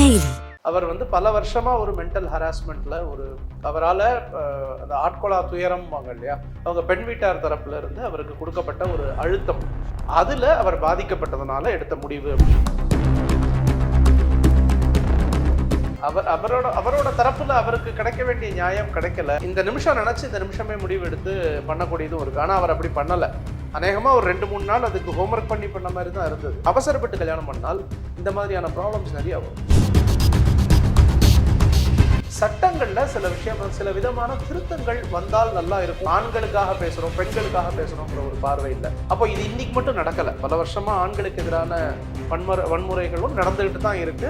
Daily அவர் வந்து பல வருஷமா ஒரு மென்டல் ஹராஸ்மெண்ட்ல ஒரு அவரால் அந்த ஆட்கொலா துயரம் வாங்க இல்லையா? அவங்க பெண் வீட்டார் தரப்புல இருந்து அவருக்கு கொடுக்கப்பட்ட ஒரு அழுத்தம். அதுல அவர் பாதிக்கப்பட்டதுனால எடுத்த முடிவு அவர் அவரோட அவரோட தரப்புல அவருக்கு கிடைக்க வேண்டிய நியாயம் கிடைக்கல. இந்த நிமிஷம் நினைச்சு இந்த நிமிஷமே முடிவு எடுத்து பண்ணக்கூடியதும் இருக்கு. ஆனா அவர் அப்படி பண்ணல. அநேகமாக ஒரு ரெண்டு மூணு நாள் அதுக்கு ஹோம்ஒர்க் பண்ணி பண்ண மாதிரி தான் இருந்தது. அவசரப்பட்டு கல்யாணம் பண்ணால் இந்த மாதிரியான ப்ராப்ளம்ஸ் நிறையா வரும். சட்டங்களில் சில விஷயம் சில விதமான திருத்தங்கள் வந்தால் நல்லா இருக்கும். ஆண்களுக்காக பேசுகிறோம் பெண்களுக்காக பேசுகிறோங்கிற ஒரு பார்வை இல்லை. அப்போ இது இன்னைக்கு மட்டும் நடக்கலை. பல வருஷமாக ஆண்களுக்கு எதிரான வன்முறை வன்முறைகளும் நடந்துக்கிட்டு தான் இருக்கு.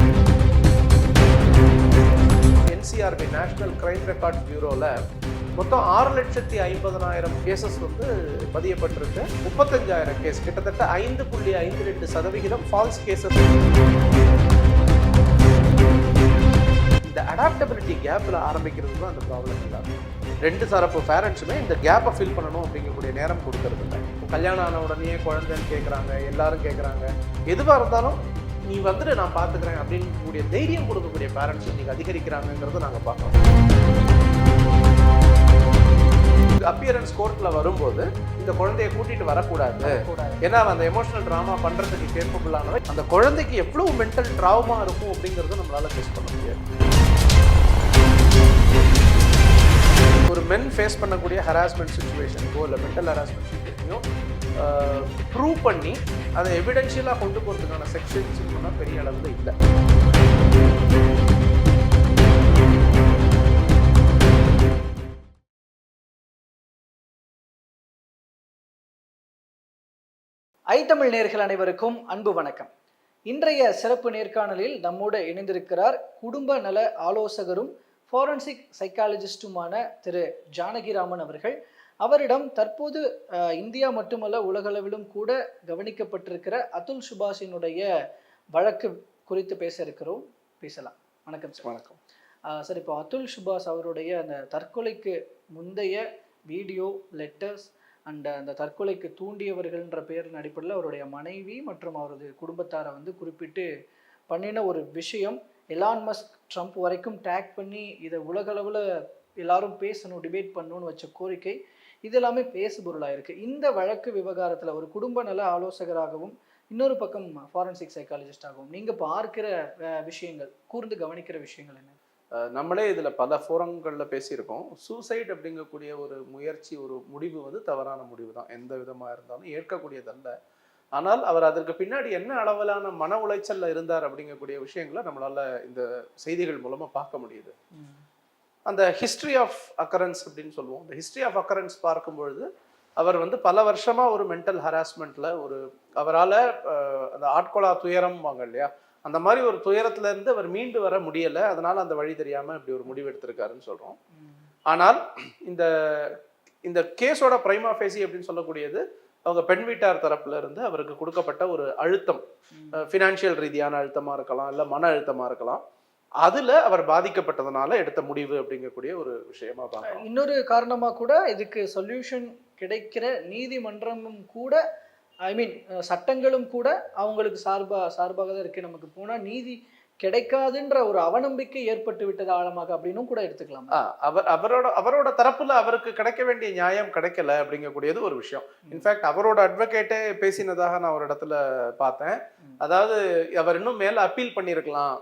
என்சிஆர்பி நேஷனல் கிரைம் ரெக்கார்ட் பியூரோவில் மொத்தம் ஆறு லட்சத்தி ஐம்பதனாயிரம் கேசஸ் வந்து பதியப்பட்டிருக்கு. முப்பத்தஞ்சாயிரம் கேஸ் கிட்டத்தட்ட ஐந்து புள்ளி ஐந்து ரெண்டு சதவிகிதம் ஃபால்ஸ் கேசஸ் இந்த அடாப்டபிலிட்டி கேப்பில் ஆரம்பிக்கிறது தான் அந்த ப்ராப்ளம் இல்லாமல் ரெண்டு தரப்பு பேரண்ட்ஸுமே இந்த கேப்பை ஃபில் பண்ணணும் அப்படிங்கக்கூடிய நேரம் கொடுக்கறது இல்லை. கல்யாணம் ஆன உடனே குழந்தைன்னு கேட்குறாங்க எல்லாரும் கேட்குறாங்க எதுவாக இருந்தாலும் நீ வந்துட்டு நான் பார்த்துக்கிறேன் அப்படின்னு கூடிய தைரியம் கொடுக்கக்கூடிய பேரண்ட்ஸ் இன்றைக்கி அதிகரிக்கிறாங்கங்கிறத நாங்கள் பார்க்குறோம். அப்பியரன்ஸ் கோர்ட்டில் வரும்போது இந்த குழந்தைய கூட்டிட்டு வரக்கூடாது. ஏன்னா அந்த எமோஷனல் ட்ராமா பண்றதுக்கு கேட்புள்ளானவன் அந்த குழந்தைக்கு எவ்வளவு மென்டல் ட்ராமா இருக்கும் அப்படிங்கறத நம்மளால ஃபேஸ் பண்ண முடியாது. ஒரு மென் ஃபேஸ் பண்ணக்கூடிய ஹராஸ்மெண்ட் சுச்சுவேஷனுக்கோ இல்லை மென்டல் ஹராஸ்மெண்ட் சுச்சுவேஷனையோ ப்ரூவ் பண்ணி அதை எவிடென்ஷியலாக கொண்டு போகிறதுக்கான செக்ஷன்ஸ் பெரிய அளவில் இல்லை. ஐ தமிழ் நேர்கள் அனைவருக்கும் அன்பு வணக்கம். இன்றைய சிறப்பு நேர்காணலில் நம்மோடு இணைந்திருக்கிறார் குடும்ப நல ஆலோசகரும் ஃபாரன்சிக் சைக்காலஜிஸ்டுமான திரு ஜானகிராமன் அவர்கள். அவரிடம் தற்போது இந்தியா மட்டுமல்ல உலகளவிலும் கூட கவனிக்கப்பட்டிருக்கிற அதுல் சுபாஷினுடைய வழக்கு குறித்து பேச இருக்கிறோம். பேசலாம். வணக்கம் சார். வணக்கம். சார் இப்போ அதுல் சுபாஷ் அவருடைய அந்த தற்கொலைக்கு முந்தைய வீடியோ லெட்டர்ஸ் அண்ட் அந்த தற்கொலைக்கு தூண்டியவர்கள்ன்ற பேரின் அடிப்படையில் அவருடைய மனைவி மற்றும் அவரது குடும்பத்தாரை வந்து குறிப்பிட்டு பண்ணின ஒரு விஷயம். எலான் மஸ்க் ட்ரம்ப் வரைக்கும் டேக் பண்ணி இதை உலகளவில் எல்லாரும் பேசணும் டிபேட் பண்ணணும்னு வச்ச கோரிக்கை இது எல்லாமே பேசுபொருளாக இருக்குது இந்த வழக்கு விவகாரத்தில் ஒரு குடும்ப நல ஆலோசகராகவும் இன்னொரு பக்கம் ஃபாரன்சிக் சைக்காலஜிஸ்டாகவும் நீங்கள் பார்க்கிற விஷயங்கள் கூர்ந்து கவனிக்கிற விஷயங்கள் என்ன? நம்மளே இதில் பல ஃபோரங்களில் பேசியிருக்கோம். சூசைட் அப்படிங்கக்கூடிய ஒரு முயற்சி ஒரு முடிவு வந்து தவறான முடிவு தான். எந்த விதமாக இருந்தாலும் ஏற்கக்கூடியதல்ல. ஆனால் அவர் அதற்கு பின்னாடி என்ன அளவிலான மன உளைச்சல்ல இருந்தார் அப்படிங்கக்கூடிய விஷயங்களை நம்மளால இந்த செய்திகள் மூலமா பார்க்க முடியுது. அந்த ஹிஸ்ட்ரி ஆஃப் அக்கரன்ஸ் அப்படின்னு சொல்லுவோம். அந்த ஹிஸ்ட்ரி ஆஃப் அக்கரன்ஸ் பார்க்கும்பொழுது அவர் வந்து பல வருஷமா ஒரு மென்டல் ஹராஸ்மெண்ட்ல ஒரு அவரால் அந்த ஆட்கொலா துயரம் வாங்க இல்லையா? அந்த மாதிரி ஒரு துயரத்துல இருந்து அவர் மீண்டு வர முடியல. அதனால அந்த வழி தெரியாம இப்படி ஒரு முடிவு எடுத்திருக்காருன்னு சொல்றோம். ஆனால் இந்த இந்த கேஸோட பிரைமா ஃபேசி அப்படின்னு சொல்லக்கூடியது அவங்க பெண் வீட்டார் தரப்புல இருந்து அவருக்கு கொடுக்கப்பட்ட ஒரு அழுத்தம். ஃபினான்ஷியல் ரீதியான அழுத்தமா இருக்கலாம் இல்லை மன அழுத்தமா இருக்கலாம். அதுல அவர் பாதிக்கப்பட்டதுனால எடுத்த முடிவு அப்படிங்கக்கூடிய ஒரு விஷயமா பார்க்கலாம். இன்னொரு காரணமாக கூட இதுக்கு சொல்யூஷன் கிடைக்கிற நீதிமன்றமும் கூட ஐ மீன் சட்டங்களும் கூட அவங்களுக்கு சார்பா சார்பாக தான் இருக்கு நமக்கு. போனால் நீதி கிடைக்காதுன்ற ஒரு அவநம்பிக்கை ஏற்பட்டு விட்டது ஆழமாக அப்படின்னும் கூட எடுத்துக்கலாம். அவர் அவரோட அவரோட தரப்புல அவருக்கு கிடைக்க வேண்டிய நியாயம் கிடைக்கல அப்படிங்கக்கூடியது ஒரு விஷயம். இன்ஃபேக்ட் அவரோட அட்வொகேட்டே பேசினதாக நான் ஒரு இடத்துல பார்த்தேன். அதாவது அவர் இன்னும் மேல அப்பீல் பண்ணியிருக்கலாம்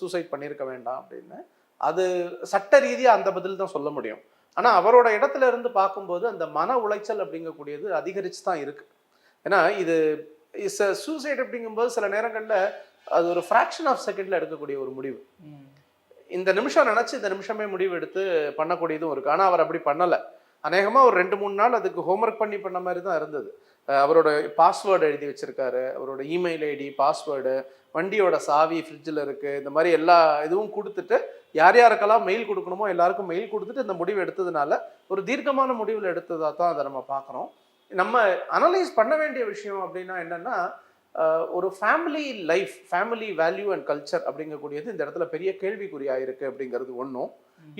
சூசைட் பண்ணியிருக்க வேண்டாம் அப்படின்னு. அது சட்ட ரீதியா அந்த பதில் தான் சொல்ல முடியும். ஆனா அவரோட இடத்துல இருந்து பார்க்கும்போது அந்த மன உளைச்சல் அப்படிங்கக்கூடியது அதிகரிச்சு தான் இருக்கு. ஏன்னா இது இஸ் சூசைட் அப்படிங்கும்போது சில நேரங்கள்ல அது ஒரு ஃப்ராக்ஷன் ஆஃப் செகண்ட்ல எடுக்கக்கூடிய ஒரு முடிவு. இந்த நிமிஷம் நினைச்சு இந்த நிமிஷமே முடிவு எடுத்து பண்ணக்கூடியதும் இருக்கு. ஆனா அவர் அப்படி பண்ணல. அநேகமா ஒரு ரெண்டு மூணு நாள் அதுக்கு ஹோம்ஒர்க் பண்ணி பண்ண மாதிரி தான் இருந்தது. அவரோட பாஸ்வேர்டு எழுதி வச்சிருக்காரு. அவரோட இமெயில் ஐடி பாஸ்வேர்டு வண்டியோட சாவி ஃப்ரிட்ஜில் இருக்கு. இந்த மாதிரி எல்லா இதுவும் கொடுத்துட்டு யார் யாருக்கெல்லாம் மெயில் கொடுக்கணுமோ எல்லாருக்கும் மெயில் கொடுத்துட்டு இந்த முடிவு எடுத்ததுனால ஒரு தீர்க்கமான முடிவில் எடுத்ததா தான் அதை நம்ம பார்க்குறோம். நம்ம அனலைஸ் பண்ண வேண்டிய விஷயம் அப்படின்னா என்னன்னா ஒரு family life family value and culture அப்படிங்கக்கூடியது இந்த இடத்துல பெரிய கேள்விக்குறியா இருக்கு அப்படிங்கிறது ஒன்றும்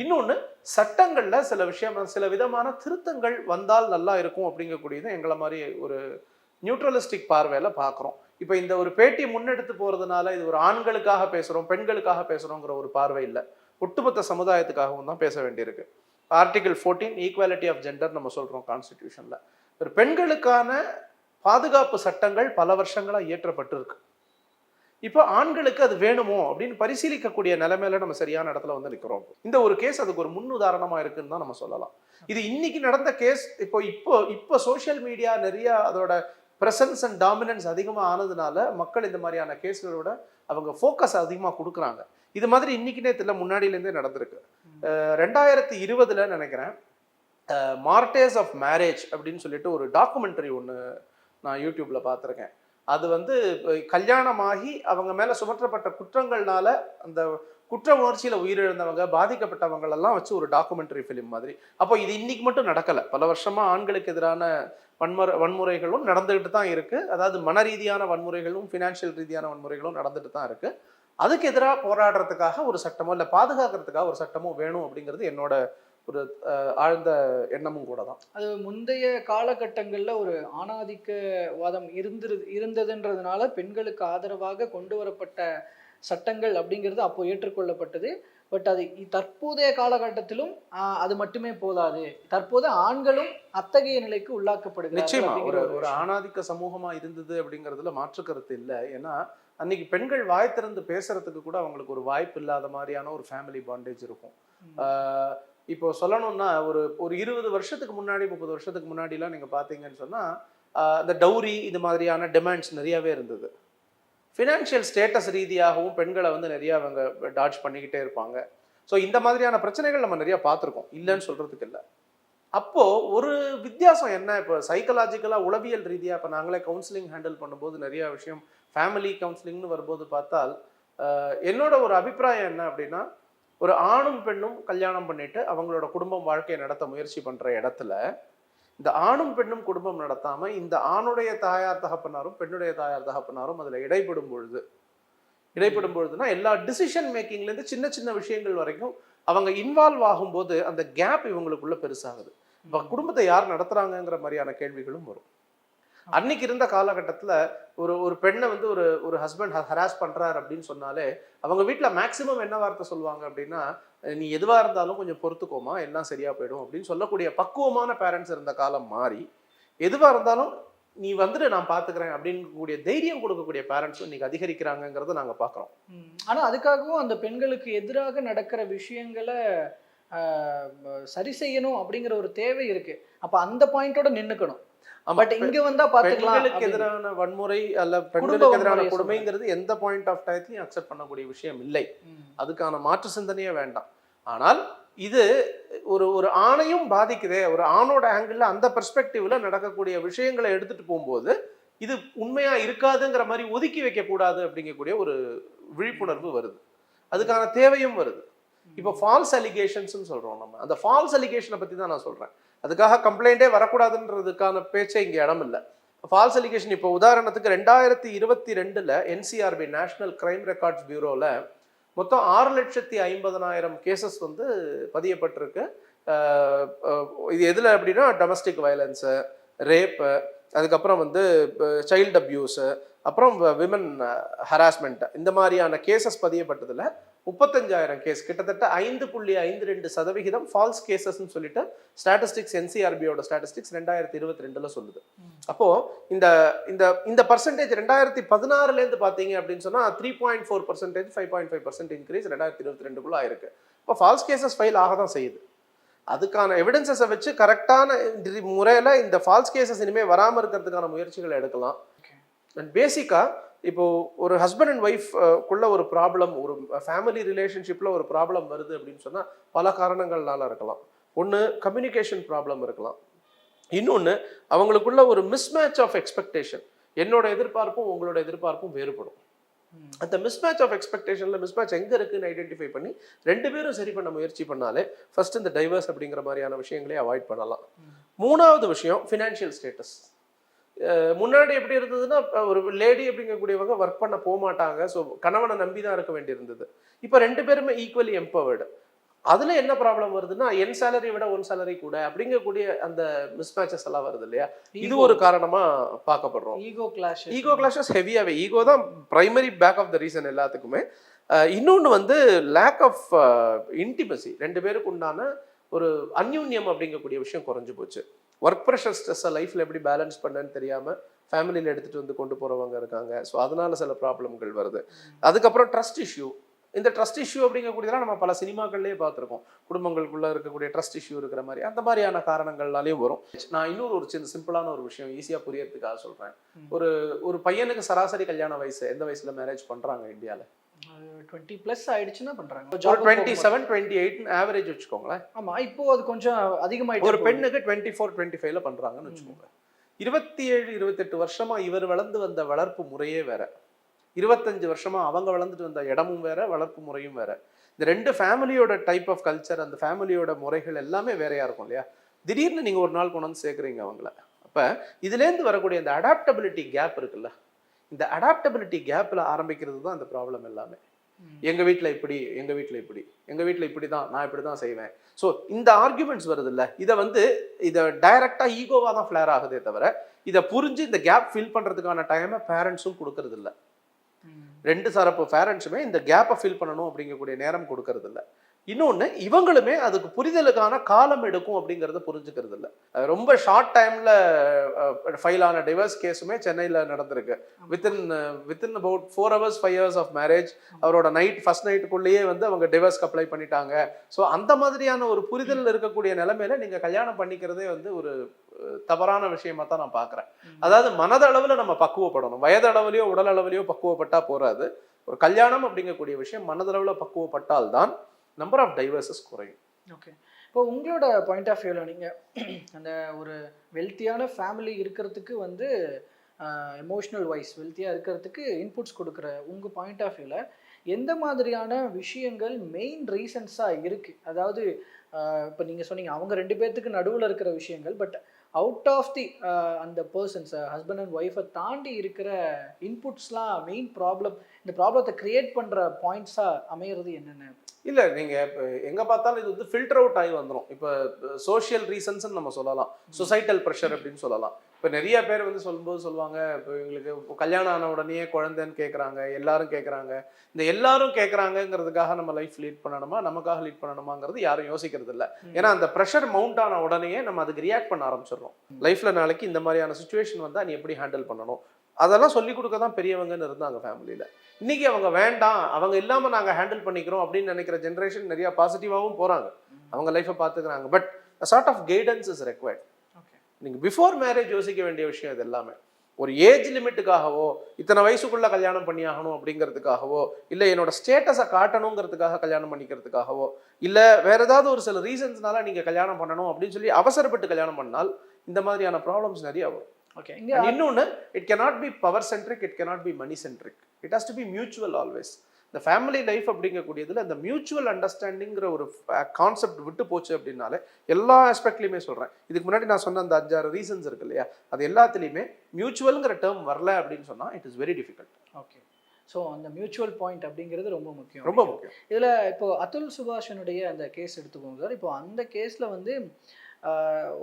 இன்னொன்று சட்டங்கள்ல சில விஷயம் சில விதமான திருத்தங்கள் வந்தால் நல்லா இருக்கும் அப்படிங்கக்கூடியது எங்களை மாதிரி ஒரு நியூட்ரலிஸ்டிக் பார்வையில பார்க்குறோம். இப்போ இந்த ஒரு பேட்டி முன்னெடுத்து போறதுனால இது ஒரு ஆண்களுக்காக பேசுறோம் பெண்களுக்காக பேசுறோங்கிற ஒரு பார்வை இல்லை. ஒட்டுமொத்த சமுதாயத்துக்காகவும் தான் பேச வேண்டியிருக்கு. Article fourteen equality of gender நம்ம சொல்றோம் கான்ஸ்டிடியூஷன்ல ஒரு பெண்களுக்கான பாதுகாப்பு சட்டங்கள் பல வருஷங்களா இயற்றப்பட்டிருக்கு. இப்போ ஆண்களுக்கு அது வேணுமோ அப்படின்னு பரிசீலிக்கக்கூடிய நிலைமையில நம்ம சரியான இடத்துல வந்து நிற்கிறோம் இந்த ஒரு கேஸ் அதுக்கு ஒரு முன் உதாரணமா இருக்குன்னு தான் நம்ம சொல்லலாம். இது இன்னைக்கு நடந்த கேஸ் இப்போ இப்போ இப்போ சோஷியல் மீடியா நிறைய அதோட பிரசன்ஸ் அண்ட் டாமினன்ஸ் அதிகமாக ஆனதுனால மக்கள் இந்த மாதிரியான கேஸ்களோட அவங்க ஃபோக்கஸ் அதிகமாக கொடுக்குறாங்க. இது மாதிரி இன்னைக்கு நேரத்தில் முன்னாடியிலேருந்தே நடந்திருக்கு. ரெண்டாயிரத்தி இருபதுல நினைக்கிறேன். மார்டேஸ் ஆஃப் மேரேஜ் அப்படின்னு சொல்லிட்டு ஒரு டாக்குமெண்ட்ரி ஒன்று நான் யூடியூப்பில் பார்த்துருக்கேன். அது வந்து கல்யாணமாகி அவங்க மேலே சுமற்றப்பட்ட குற்றங்கள்னால அந்த குற்ற உணர்ச்சியில் உயிரிழந்தவங்க பாதிக்கப்பட்டவங்களெல்லாம் வச்சு ஒரு டாக்குமெண்ட்ரி ஃபிலிம் மாதிரி. அப்போ இது இன்னைக்கு மட்டும் நடக்கல. பல வருஷமாக ஆண்களுக்கு எதிரான வன்முறை வன்முறைகளும் நடந்துகிட்டு தான் இருக்குது அதாவது மன ரீதியான வன்முறைகளும் ஃபினான்ஷியல் ரீதியான வன்முறைகளும் நடந்துட்டு தான் இருக்குது அதுக்கு எதிராக போராடுறதுக்காக ஒரு சட்டமோ இல்லை பாதுகாக்கிறதுக்காக ஒரு சட்டமோ வேணும் அப்படிங்கிறது என்னோட ஒரு ஆழ்ந்த எண்ணமும் கூட தான் அது முந்தைய காலகட்டங்கள்ல ஒரு ஆணாதிக்கவாதம் இருந்திரு இருந்ததுன்றதுனால பெண்களுக்கு ஆதரவாக கொண்டு வரப்பட்ட சட்டங்கள் அப்படிங்கிறது அப்போ ஏற்றுக்கொள்ளப்பட்டது. பட் அது தற்போதைய காலகட்டத்திலும் அது மட்டுமே போதாது. தற்போது ஆண்களும் அத்தகைய நிலைக்கு உள்ளாக்கப்படுகிறார்கள் நிச்சயமா. ஒரு ஒரு. ஆணாதிக்க சமூகமா இருந்தது அப்படிங்கிறதுல மாற்று கருத்து இல்லை. ஏன்னா அன்னைக்கு பெண்கள் வாய் திறந்து பேசுறதுக்கு கூட அவங்களுக்கு ஒரு வாய்ப்பு இல்லாத மாதிரியான ஒரு ஃபேமிலி பாண்டேஜ் இருக்கும். இப்போ சொல்லணும்னா ஒரு ஒரு இருபது வருஷத்துக்கு முன்னாடி முப்பது வருஷத்துக்கு முன்னாடிலாம் நீங்கள் பார்த்தீங்கன்னு சொன்னால் இந்த டௌரி இது மாதிரியான டிமாண்ட்ஸ் நிறையவே இருந்தது. ஃபினான்ஷியல் ஸ்டேட்டஸ் ரீதியாகவும் பெண்களை வந்து நிறைய அவங்க டாட்ஜ் பண்ணிக்கிட்டே இருப்பாங்க. ஸோ இந்த மாதிரியான பிரச்சனைகள் நம்ம நிறையா பார்த்துருக்கோம். இல்லைன்னு சொல்கிறதுக்கு இல்லை. அப்போது ஒரு வித்தியாசம் என்ன? இப்போ சைக்கலாஜிக்கலாக உளவியல் ரீதியாக இப்போ நாங்களே கவுன்சிலிங் ஹேண்டில் பண்ணும்போது நிறையா விஷயம் ஃபேமிலி கவுன்சிலிங்னு வரும்போது பார்த்தால் என்னோட ஒரு அபிப்பிராயம் என்ன அப்படின்னா ஒரு ஆணும் பெண்ணும் கல்யாணம் பண்ணிட்டு அவங்களோட குடும்பம் வாழ்க்கையை நடத்த முயற்சி பண்ற இடத்துல இந்த ஆணும் பெண்ணும் குடும்பம் நடத்தாம இந்த ஆணுடைய தாயார் தகப்பனாரும் பெண்ணுடைய தாயார் தகப்பனாரும் அதுல இடைப்படும் பொழுது இடைப்படும் பொழுதுனா எல்லா டிசிஷன் மேக்கிங்ல இருந்து சின்ன சின்ன விஷயங்கள் வரைக்கும் அவங்க இன்வால்வ் ஆகும்போது அந்த கேப் இவங்களுக்குள்ள பெருசாகுது. இப்போ குடும்பத்தை யார் நடத்துகிறாங்கங்கிற மாதிரியான கேள்விகளும் வரும். அன்னைக்கு இருந்த காலகட்டத்துல ஒரு ஒரு பெண்ணை வந்து ஒரு ஒரு ஹஸ்பண்ட் ஹராஸ் பண்றாரு அப்படின்னு சொன்னாலே அவங்க வீட்ல மேக்சிமம் என்ன வார்த்தை சொல்லுவாங்க அப்படின்னா நீ எதுவா இருந்தாலும் கொஞ்சம் பொறுத்துக்கோமா எல்லாம் சரியா போயிடும் அப்படின்னு சொல்லக்கூடிய பக்குவமான பேரண்ட்ஸ் இருந்த காலம் மாறி எதுவா இருந்தாலும் நீ வந்துட்டு நான் பாத்துக்கிறேன் அப்படின்னு கூடிய தைரியம் கொடுக்கக்கூடிய பேரண்ட்ஸும் இன்னைக்கு அதிகரிக்கிறாங்கங்கிறத நாங்க பாக்குறோம். ம். ஆனா அதுக்காகவும் அந்த பெண்களுக்கு எதிராக நடக்கிற விஷயங்களை சரி செய்யணும் அப்படிங்கிற ஒரு தேவை இருக்கு. அப்ப அந்த பாயிண்டோட நின்னுக்கணும். ஆமா, பட் இங்க வந்தா பாத்துக்கலாம். எதிரான வன்முறை அல்ல பெண்களுக்கு எதிரான கொடுமைங்கிறது எந்த பாயிண்ட் ஆஃப் டயத்தையும் அக்செப்ட் பண்ணக்கூடிய விஷயம் இல்லை. அதுக்கான மாற்று சிந்தனையே வேண்டாம். ஆனால் இது ஒரு ஒரு ஆணையும் பாதிக்குதே. ஒரு ஆணோட ஆங்கிள் அந்த பெர்ஸ்பெக்டிவ்ல நடக்கக்கூடிய விஷயங்களை எடுத்துட்டு போகும்போது இது உண்மையா இருக்காதுங்கிற மாதிரி ஒதுக்கி வைக்க கூடாது அப்படிங்கக்கூடிய ஒரு விழிப்புணர்வு வருது. அதுக்கான தேவையும் வருது. இப்போ ஃபால்ஸ் அலிகேஷன்ஸ்னு சொல்கிறோம் நம்ம. அந்த ஃபால்ஸ் அலிகேஷனை பற்றி தான் நான் சொல்கிறேன் அதுக்காக கம்ப்ளைண்டே வரக்கூடாதுன்றதுக்கான பேச்சே இங்கே இடம் இல்லை. ஃபால்ஸ் அலிகேஷன் இப்போ உதாரணத்துக்கு ரெண்டாயிரத்தி இருபத்தி ரெண்டில் என்சிஆர்பி நேஷனல் கிரைம் ரெக்கார்ட்ஸ் பியூரோவில் மொத்தம் ஆறு லட்சத்தி ஐம்பதனாயிரம் கேசஸ் வந்து பதியப்பட்டிருக்கு. இது எதில் அப்படின்னா டொமஸ்டிக் வயலன்ஸு ரேப்பு அதுக்கப்புறம் வந்து சைல்டு அப்யூஸு அப்புறம் விமன் ஹராஸ்மெண்ட் இந்த மாதிரியான கேசஸ் பதியப்பட்டதில் முப்பத்தஞ்சாயிரம் கேஸ் கிட்டத்தட்ட ஐந்து புள்ளி ஐந்து ரெண்டு சதவிகிதம் ஃபால்ஸ் கேசஸ்ன்னு சொல்லிட்டு ஸ்டாட்டிஸ்டிக்ஸ் என்சிஆர்பியோட ஸ்டாட்டிஸ்டிக்ஸ் ரெண்டாயிரத்தி இருபத்தி ரெண்டுல சொல்லுது. அப்போ இந்த இந்த இந்த பர்சன்டேஜ் ரெண்டாயிரத்தி பதினாறுல இருந்து பாத்தீங்க அப்படின்னு சொன்னா three point four percentage five point five percent increase ரெண்டாயிரத்தி இருபத்தி ரெண்டுக்குள்ள ஆயிருக்கு. இப்போ ஃபால்ஸ் கேசஸ் ஃபைல் ஆக தான் செய்யுது. அதுக்கான எவிடன்சஸை வச்சு கரெக்டான முறையில் இந்த ஃபால்ஸ் கேசஸ் இனிமேல் வராமல் இருக்கிறதுக்கான முயற்சிகளை எடுக்கலாம். அண்ட் பேசிக்காக இப்போ ஒரு ஹஸ்பண்ட் அண்ட் ஒய்ஃப் குள்ள ஒரு ப்ராப்ளம் ஒரு ஃபேமிலி ரிலேஷன்ஷிப்பில் ஒரு ப்ராப்ளம் வருது அப்படின்னு சொன்னால் பல காரணங்கள்னால இருக்கலாம். ஒன்று கம்யூனிகேஷன் ப்ராப்ளம் இருக்கலாம். இன்னொன்று அவங்களுக்குள்ள ஒரு மிஸ்மேட்ச் ஆஃப் எக்ஸ்பெக்டேஷன் என்னோட எதிர்பார்ப்பும் உங்களோட எதிர்பார்ப்பும் வேறுபடும். அந்த மிஸ்மேட்ச் ஆஃப் எக்ஸ்பெக்டேஷனில் மிஸ்மேட்ச் எங்கே இருக்குன்னு ஐடென்டிஃபை பண்ணி ரெண்டு பேரும் சரி பண்ண முயற்சி பண்ணாலே ஃபர்ஸ்ட் இந்த டைவர்ஸ் அப்படிங்கிற மாதிரியான விஷயங்களே அவாய்ட் பண்ணலாம். மூணாவது விஷயம் ஃபினான்ஷியல் ஸ்டேட்டஸ் முன்னாடி எப்படி இருந்ததுன்னா ஒரு லேடி அப்படிங்கக்கூடியவங்க ஒர்க் பண்ண போக மாட்டாங்க ஸோ கணவனை நம்பி தான் இருக்க வேண்டியிருந்தது. இப்போ ரெண்டு பேருமே ஈக்குவலி எம்பவர்டு அதுல என்ன ப்ராப்ளம் வருதுன்னா என் சேலரி விட ஒன் சேலரி கூட அப்படிங்கக்கூடிய அந்த மிஸ்மேச்சஸ் எல்லாம் வருது இல்லையா? இது ஒரு காரணமா பார்க்கப்படுறோம். ஈகோ கிளாஷ் ஈகோ கிளாஷஸ் ஹெவியாகவே ஈகோ தான் primary back of the reason எல்லாத்துக்குமே. இன்னொன்று வந்து லேக் ஆஃப் இன்டிமசி ரெண்டு பேருக்கு உண்டான ஒரு அந்யூன்யம் அப்படிங்கக்கூடிய விஷயம் குறைஞ்சு போச்சு. ஒர்க் ப்ரெஷர் ஸ்ட்ரெஸ்ஸை லைஃப்பில் எப்படி பேலன்ஸ் பண்ணேன்னு தெரியாமல் ஃபேமிலியில் எடுத்துகிட்டு வந்து கொண்டு போகிறவங்க இருக்காங்க. ஸோ அதனால சில ப்ராப்ளம்கள் வருது. அதுக்கப்புறம் ட்ரஸ்ட் இஷ்யூ இந்த ட்ரஸ்ட் இஷ்யூ அப்படிங்கக்கூடியதெல்லாம் நம்ம பல சினிமாக்கள்லேயே பார்த்துருக்கோம். குடும்பங்களுக்குள்ள இருக்கக்கூடிய ட்ரஸ்ட் இஷ்யூ இருக்கிற மாதிரி. அந்த மாதிரியான காரணங்கள்னாலேயும் வரும். நான் இன்னொரு ஒரு சின்ன சிம்பிளான ஒரு விஷயம் ஈஸியாக புரியறதுக்காக சொல்கிறேன் ஒரு ஒரு பையனுக்கு சராசரி கல்யாண வயசு எந்த வயசுல மேரேஜ் பண்றாங்க இந்தியாவில் டுவெண்ட்டி ப்ளஸ் ஆயிடுச்சுன்னா பண்றாங்க. ஒரு twenty seven twenty eight average வச்சுக்கோங்களேன். ஆமா இப்போ அது கொஞ்சம் அதிகமாயிட்டு ஒரு பெண்ணுக்கு டுவெண்ட்டி ஃபோர் டுவெண்ட்டி ஃபைவ்ல பண்றாங்கன்னு வச்சுக்கோங்க. இருபத்தி ஏழு இருபத்தெட்டு வருஷமா இவர் வளர்ந்து வந்த வளர்ப்பு முறையே வேற. இருபத்தஞ்சு வருஷமா அவங்க வளர்ந்துட்டு வந்த இடமும் வேற வளர்ப்பு முறையும் வேற. இந்த ரெண்டு ஃபேமிலியோட டைப் ஆஃப் கல்ச்சர் அந்த ஃபேமிலியோட முறைகள் எல்லாமே வேறையா இருக்கும் இல்லையா? திடீர்னு நீங்க ஒரு நாள் கொண்டு வந்து சேர்க்குறீங்க அவங்கள. அப்ப இதுலேருந்து வரக்கூடிய இந்த அடாப்டபிலிட்டி கேப் இருக்குல்ல? இந்த அடாப்டபிலிட்டி கேப்ல ஆரம்பிக்கிறது தான் இந்த ப்ராப்ளம் எல்லாமே ம். எங்க வீட்ல இப்படி எங்க வீட்ல இப்படி எங்க வீட்ல இப்படி தான் நான் இப்படி தான் செய்வேன் ஸோ இந்த ஆர்குமெண்ட்ஸ் வருது இல்ல இதை வந்து இதை டைரக்டா ஈகோவா தான் ஃபிளேர் ஆகுதே தவிர இதை புரிஞ்சு இந்த கேப் ஃபில் பண்றதுக்கான டைமை பேரண்ட்ஸும் கொடுக்கறது இல்ல. ரெண்டு தரப்பு பேரண்ட்ஸுமே இந்த கேப்பை ஃபில் பண்ணணும் அப்படிங்கக்கூடிய நேரம் கொடுக்கறது இல்ல இன்னொன்று இவங்களுமே அதுக்கு புரிதலுக்கான காலம் எடுக்கும் அப்படிங்கிறத புரிஞ்சுக்கிறது இல்லை ரொம்ப ஷார்ட் டைமில் ஃபைல் ஆன டிவர்ஸ் கேஸுமே சென்னையில் நடந்திருக்கு. Within within about four hours five hours of marriage அவரோட நைட் ஃபர்ஸ்ட் நைட்டுக்குள்ளேயே வந்து அவங்க டிவர்ஸ்க்கு அப்ளை பண்ணிட்டாங்க. ஸோ அந்த மாதிரியான ஒரு புரிதல் இருக்கக்கூடிய நிலைமையில நீங்கள் கல்யாணம் பண்ணிக்கிறதே வந்து ஒரு தவறான விஷயமா தான் நான் பார்க்குறேன். அதாவது மனதளவில் நம்ம பக்குவப்படணும். வயதளவுலையோ உடல் அளவுலையோ பக்குவப்பட்டா போறாது. ஒரு கல்யாணம் அப்படிங்கக்கூடிய விஷயம் மனதளவில் பக்குவப்பட்டால் தான் நம்பர் ஆஃப் டைவர்சஸ் குறையும். ஓகே இப்போ உங்களோட பாயிண்ட் ஆஃப் வியூவில் நீங்கள் அந்த ஒரு வெல்த்தியான ஃபேமிலி இருக்கிறதுக்கு வந்து எமோஷ்னல் வைஸ் வெல்த்தியாக இருக்கிறதுக்கு இன்புட்ஸ் கொடுக்குற உங்கள் பாயிண்ட் ஆஃப் வியூவில் எந்த மாதிரியான விஷயங்கள் மெயின் ரீசன்ஸாக இருக்குது அதாவது இப்போ நீங்கள் சொன்னீங்க அவங்க ரெண்டு பேர்த்துக்கு நடுவில் இருக்கிற விஷயங்கள் பட் அவுட் ஆஃப் தி அந்த பர்சன்ஸ் ஹஸ்பண்ட் அண்ட் ஒய்ஃபை தாண்டி இருக்கிற இன்புட்ஸ்லாம் மெயின் ப்ராப்ளம் இந்த ப்ராப்ளத்தை க்ரியேட் பண்ணுற பாயிண்ட்ஸாக அமையிறது என்னென்ன? இல்ல நீங்க இப்போ எங்க பார்த்தாலும் இது வந்து ஃபில்டர் அவுட் ஆகி வந்துடும் இப்போ சோஷியல் ரீசன்ஸ் நம்ம சொல்லலாம். சொசைட்டல் ப்ரெஷர் அப்படின்னு சொல்லலாம். இப்போ நிறைய பேர் வந்து சொல்லும்போது சொல்லுவாங்க இப்போ எங்களுக்கு கல்யாணம் ஆன உடனே குழந்தைன்னு கேட்குறாங்க எல்லாரும் கேட்குறாங்க இந்த எல்லாரும் கேட்குறாங்கங்கிறதுக்காக நம்ம லைஃப் லீட் பண்ணணுமா? நமக்காக லீட் பண்ணணுமாங்கிறது யாரும் யோசிக்கிறது இல்லை. ஏன்னா அந்த ப்ரெஷர் மவுண்ட் ஆன உடனேயே நம்ம அதுக்கு ரியாக்ட் பண்ண ஆரம்பிச்சிடுறோம். லைஃப்ல நாளைக்கு இந்த மாதிரியான சுச்சுவேஷன் வந்தா நீ எப்படி ஹேண்டில் பண்ணணும்? அதெல்லாம் சொல்லி கொடுக்க தான் பெரியவங்கன்னு இருந்தாங்க ஃபேமிலியில இன்னைக்கு அவங்க வேண்டாம் அவங்க இல்லாம நாங்க ஹேண்டில் பண்ணிக்கிறோம் அப்படின்னு நினைக்கிற ஜென்ரேஷன் நிறைய பாசிட்டிவாகவும் போறாங்க. அவங்க லைஃப்பை பார்த்துக்கிறாங்க. But sort of guidance is required okay நீங்க பிஃபோர் மேரேஜ் யோசிக்க வேண்டிய விஷயம் இது எல்லாமே. ஒரு ஏஜ் லிமிட்டுக்காகவோ இத்தனை வயசுக்குள்ள கல்யாணம் பண்ணியாகணும் அப்படிங்கிறதுக்காகவோ இல்லை என்னோட ஸ்டேட்டஸை காட்டணுங்கிறதுக்காக கல்யாணம் பண்ணிக்கிறதுக்காகவோ இல்லை வேற ஏதாவது ஒரு சில ரீசன்ஸ்னால நீங்க கல்யாணம் பண்ணணும் அப்படின்னு சொல்லி அவசரப்பட்டு கல்யாணம் பண்ணால் இந்த மாதிரியான ப்ராப்ளம்ஸ் நிறைய வரும். ஓகே இன்னொன்னு it cannot be power centric it cannot be money centric it has to be mutual always இந்த ஃபேமிலி லைஃப் அப்படிங்கக்கூடியதுல இந்த மியூச்சுவல் அண்டர்ஸ்டாண்டிங்கிற ஒரு கான்செப்ட் விட்டு போச்சு அப்படின்னாலே எல்லா ஆஸ்பெக்ட்லையுமே சொல்றேன். இதுக்கு முன்னாடி நான் சொன்ன அந்த அஞ்சாறு ரீசன்ஸ் இருக்கு இல்லையா? அது எல்லாத்துலேயுமே மியூச்சுவல்ங்கிற டேர்ம் வரல அப்படின்னு சொன்னா it is very difficult okay so அந்த மியூச்சுவல் பாயிண்ட் அப்படிங்கிறது ரொம்ப முக்கியம். ரொம்ப முக்கியம். இதில் இப்போ அதுல் சுபாஷனுடைய அந்த கேஸ் எடுத்துக்கோங்க சார். இப்போ அந்த கேஸில் வந்து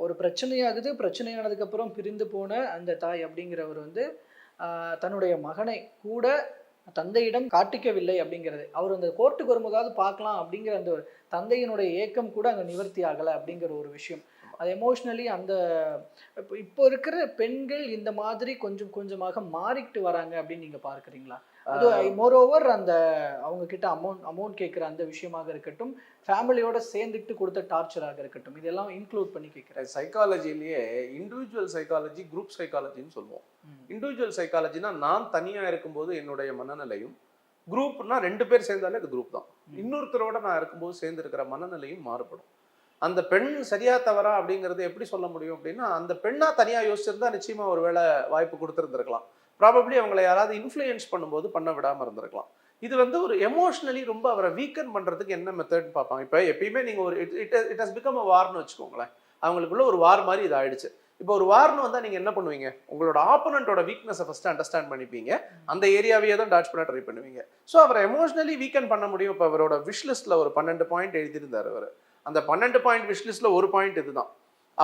ஒரு பிரச்சனையாகுது பிரச்சனையானதுக்கப்புறம் பிரிந்து போன அந்த தாய் அப்படிங்கிறவர் வந்து தன்னுடைய மகனை கூட தந்தையிடம் காட்டிக்கவில்லை அப்படிங்கிறது. அவர் அந்த கோர்ட்டுக்கு வரும்போதாவது பார்க்கலாம் அப்படிங்கிற அந்த தந்தையினுடைய ஏக்கம் கூட அங்கே நிவர்த்தி ஆகலை அப்படிங்கிற ஒரு விஷயம். அது எமோஷ்னலி அந்த இப்போ இப்போ இருக்கிற பெண்கள் இந்த மாதிரி கொஞ்சம் கொஞ்சமாக மாறிக்கிட்டு வராங்க அப்படின்னு நீங்கள் பார்க்குறீங்களா? அது மோரோவர் அந்த அவங்க கிட்ட அமௌண்ட் அமௌண்ட் கேட்குற அந்த விஷயமாக இருக்கட்டும் ஃபேமிலியோட சேர்ந்துட்டு கொடுத்த டார்ச்சராக இருக்கட்டும் இதெல்லாம் இன்க்ளூட் பண்ணி கேட்குறேன். சைக்காலஜிலேயே இண்டிவிஜுவல் சைக்காலஜி குரூப் சைக்காலஜின்னு சொல்லுவோம். இண்டிவிஜுவல் சைக்காலஜினா நான் தனியா இருக்கும்போது என்னுடைய மனநிலையும் குரூப்னா ரெண்டு பேர் சேர்ந்தாலே அது குரூப் தான். இன்னொருத்தரோட நான் இருக்கும்போது சேர்ந்து இருக்கிற மனநிலையும் மாறுபடும். அந்த பெண் சரியா தவறா அப்படிங்கிறது எப்படி சொல்ல முடியும் அப்படின்னா அந்த பெண்ணா தனியா யோசிச்சிருந்தா நிச்சயமா ஒரு வேலை வாய்ப்பு கொடுத்துருந்துருக்கலாம். ப்ராபப்ளி அவங்களை யாராவது இன்ஃப்ளூயன்ஸ் பண்ணும்போது பண்ண விடாம இருந்திருக்கலாம். இது வந்து ஒரு எமோஷனலி ரொம்ப அவரை வீக்கன் பண்றதுக்கு என்ன மெத்தட்னு பார்ப்பாங்க. இப்போ எப்பயுமே நீங்க ஒரு it it has become a வார்னு வச்சுக்கோங்களேன். அவங்களுக்குள்ள ஒரு வார் மாதிரி இது ஆயிடுச்சு இப்போ ஒரு வார்னு வந்தா நீங்க என்ன பண்ணுவீங்க? உங்களோட ஆப்போனண்டோட வீக்னஸை ஃபர்ஸ்ட் அண்டர்ஸ்டாண்ட் பண்ணிப்பீங்க. அந்த ஏரியாவையே தான் டாச் பண்ண ட்ரை பண்ணுவீங்க. ஸோ அவரை எமோஷனலி வீக்கன் பண்ண முடியும். இப்போ அவரோட விஷ்லிஸ்ட்ல ஒரு பன்னெண்டு பாயிண்ட் எழுதியிருந்தார் அவர். அந்த பன்னெண்டு பாயிண்ட் விஷ் லிஸ்ட்ல ஒரு பாயிண்ட் இதுதான்.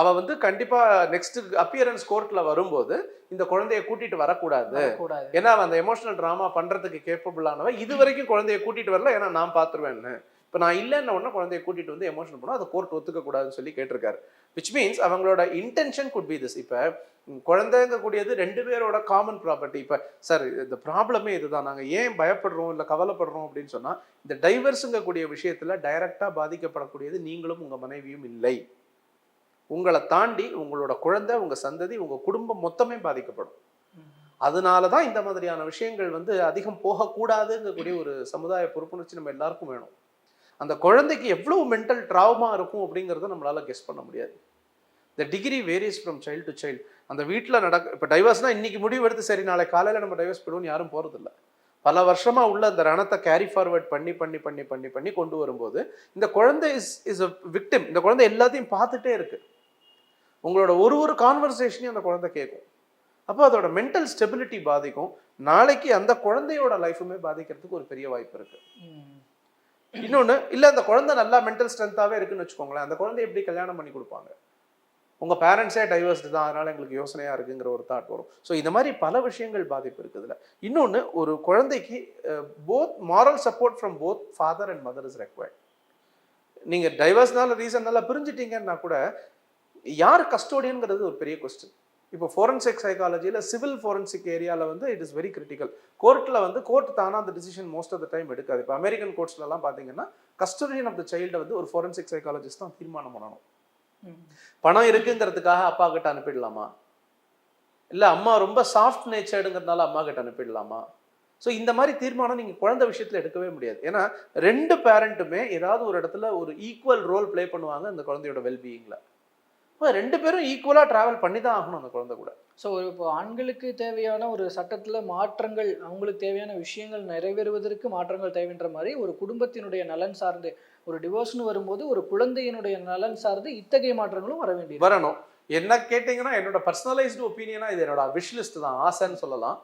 அவ வந்து கண்டிப்பா நெக்ஸ்ட் அப்பியரன்ஸ் கோர்ட்ல வரும்போது இந்த குழந்தைய கூட்டிட்டு வரக்கூடாது. கூடாது ஏன்னா அந்த எமோஷனல் ட்ராமா பண்றதுக்கு கேப்பபிளானவ இது வரைக்கும் குழந்தைய கூட்டிட்டு வரல ஏன்னா நான் பாத்துருவேன்னு இப்போ நான் இல்லைன்ன உடனே குழந்தைய கூட்டிட்டு வந்து எமோஷன் பண்ணா அதை கோர்ட் ஒத்துக்கக்கூடாதுன்னு சொல்லி கேட்டிருக்காரு. விச் மீன்ஸ் அவங்களோட இன்டென்ஷன் குட் பி திஸ் இப்போ குழந்தைங்க கூடியது ரெண்டு பேரோட காமன் ப்ராப்பர்ட்டி இப்போ சார் இந்த ப்ராப்ளமே இதுதான். நாங்கள் ஏன் பயப்படுறோம் இல்லை கவலைப்படுறோம் அப்படின்னு சொன்னால் இந்த டைவர்ஸுங்க கூடிய விஷயத்தில் டைரக்டாக பாதிக்கப்படக்கூடியது நீங்களும் உங்கள் மனைவியும் இல்லை. உங்களை தாண்டி உங்களோட குழந்தை உங்கள் சந்ததி உங்கள் குடும்பம் மொத்தமே பாதிக்கப்படும். அதனால தான் இந்த மாதிரியான விஷயங்கள் வந்து அதிகம் போகக்கூடாதுங்கக்கூடிய ஒரு சமுதாய பொறுப்புணர்ச்சி நம்ம எல்லாருக்கும் வேணும். அந்த குழந்தைக்கு எவ்வளோ மென்டல் ட்ராமா இருக்கும் அப்படிங்கிறத நம்மளால் கெஸ் பண்ண முடியாது. The degree varies from child to child அந்த வீட்டில் நடக்க இப்போ டைவர்ஸ்னால் இன்றைக்கி முடிவு எடுத்து சரி நாளை காலையில் நம்ம டைவர்ஸ் போயிடுவோம் யாரும் போகிறதில்ல பல வருஷமாக உள்ள அந்த ரணத்தை கேரி ஃபார்வர்ட் பண்ணி பண்ணி பண்ணி பண்ணி பண்ணி கொண்டு வரும்போது இந்த குழந்தை இஸ் இஸ் அ விக்டிம் இந்த குழந்தை எல்லாத்தையும் பார்த்துட்டே இருக்குது உங்களோட ஒரு ஒரு கான்வர்சேஷனையும் அந்த குழந்தை கேட்கும் அப்போ அதோட மென்டல் ஸ்டெபிலிட்டி பாதிக்கும். நாளைக்கு அந்த குழந்தையோட லைஃபுமே பாதிக்கிறதுக்கு ஒரு பெரிய வாய்ப்பு இருக்குது இன்னொன்று இல்லை அந்த குழந்தை நல்லா மென்டல் ஸ்ட்ரென்த்தாகவே இருக்குன்னு வச்சுக்கோங்களேன். அந்த குழந்தை எப்படி கல்யாணம் பண்ணி கொடுப்பாங்க? உங்கள் பேரண்ட்ஸே டைவர்ஸ்டு தான் அதனால் எங்களுக்கு யோசனையாக இருக்குங்கிற ஒரு தாட் வரும். ஸோ இந்த மாதிரி பல விஷயங்கள் பாதிப்பு இருக்குதுல. இன்னொன்று ஒரு குழந்தைக்கு both moral support from both father and mother is required நீங்கள் டைவர்ஸ்னால ரீசன்னால பிரிஞ்சிட்டீங்கன்னா கூட யார் கஸ்டோடியனுங்கிறது ஒரு பெரிய கொஸ்டின் இப்போ ஃபோரன்சிக் சைக்காலஜியில் சிவில் ஃபோரன்சிக் ஏரியாவில் வந்து இட் இஸ் வெரி கிரிட்டிக்கல் கோர்ட்டில் வந்து கோர்ட் தானா அந்த decision most of the time எடுக்காது. இப்போ அமெரிக்கன் கோர்ட்ஸ்லலாம் பார்த்தீங்கன்னா கஸ்டோடியன் ஆஃப் த சைல்டை வந்து ஒரு ஃபோரன்சிக் சைக்காலஜிஸ்ட் தான் தீர்மானம் பண்ணணும். பணம் இருக்குங்கிறதுக்காக அப்பா கிட்ட அனுப்பிடலாமா? இல்லை அம்மா ரொம்ப சாஃப்ட் நேச்சர்டுங்கிறதுனால அம்மா கிட்ட அனுப்பிடலாமா? ஸோ இந்த மாதிரி தீர்மானம் நீங்கள் குழந்தை விஷயத்தில் எடுக்கவே முடியாது. ஏன்னா ரெண்டு பேரண்ட்டுமே ஏதாவது ஒரு இடத்துல ஒரு ஈக்குவல் ரோல் ப்ளே பண்ணுவாங்க அந்த குழந்தையோட வெல்பீயிங்கில் இப்போ ரெண்டு பேரும் ஈக்குவலாக ட்ராவல் பண்ணி தான் ஆகணும் அந்த குழந்தை கூட. ஸோ இப்போ ஆண்களுக்கு தேவையான ஒரு சட்டத்தில் மாற்றங்கள் அவங்களுக்கு தேவையான விஷயங்கள் நிறைவேறுவதற்கு மாற்றங்கள் தேவைன்ற மாதிரி ஒரு குடும்பத்தினுடைய நலன் சார்ந்து ஒரு டிவோர்ஸ்னு வரும்போது ஒரு குழந்தையினுடைய நலன் சார்ந்து இத்தகைய மாற்றங்களும் வர வேண்டியது. வரணும். என்ன கேட்டிங்கன்னா என்னோட பர்சனலைஸ்டு ஒப்பீனியனா இது என்னோட விஷ் லிஸ்ட் தான் ஆசைன்னு சொல்லலாம்.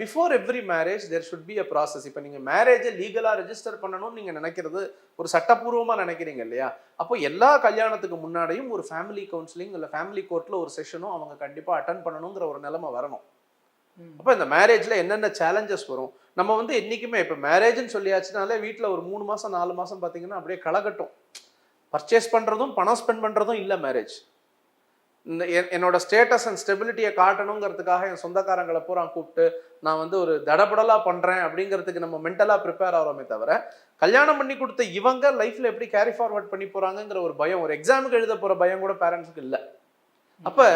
Before every marriage there should be a process இப்போ நீங்கள் மேரேஜை லீகலாக ரெஜிஸ்டர் பண்ணணும்னு நீங்கள் நினைக்கிறது ஒரு சட்டப்பூர்வமாக நினைக்கிறீங்க இல்லையா? அப்போ எல்லா கல்யாணத்துக்கு முன்னாடியும் ஒரு ஃபேமிலி கவுன்சிலிங் இல்லை ஃபேமிலி கோர்ட்டில் ஒரு செஷனும் அவங்க கண்டிப்பாக அட்டன் பண்ணணுங்கிற ஒரு நிலைமை வரணும். அப்போ இந்த மேரேஜில் என்னென்ன சேலஞ்சஸ் வரும்? நம்ம வந்து என்றைக்குமே இப்போ மேரேஜ்னு சொல்லியாச்சுனாலே வீட்டில் ஒரு மூணு மாதம் நாலு மாதம் பார்த்தீங்கன்னா அப்படியே களைகட்டும் பர்ச்சேஸ் பண்ணுறதும் பணம் ஸ்பெண்ட் பண்ணுறதும் இல்லை மேரேஜ் என்னோட ஸ்டேட்டஸ் அண்ட் ஸ்டெபிலிட்டியை காட்டணுங்கிறதுக்காக என் சொந்தக்காரங்களை பூரா கூப்பிட்டு நான் வந்து ஒரு தடபடலாக பண்ணுறேன் அப்படிங்கிறதுக்கு நம்ம மென்டலாக ப்ரிப்பேர் ஆகிறோமே தவிர கல்யாணம் பண்ணி கொடுத்த இவங்க லைஃப்பில் எப்படி கேரி ஃபார்வர்ட் பண்ணி போகிறாங்கங்கிற ஒரு பயம் ஒரு எக்ஸாமுக்கு எழுத போகிற பயம் கூட பேரண்ட்ஸுக்கு இல்லை. அப்போ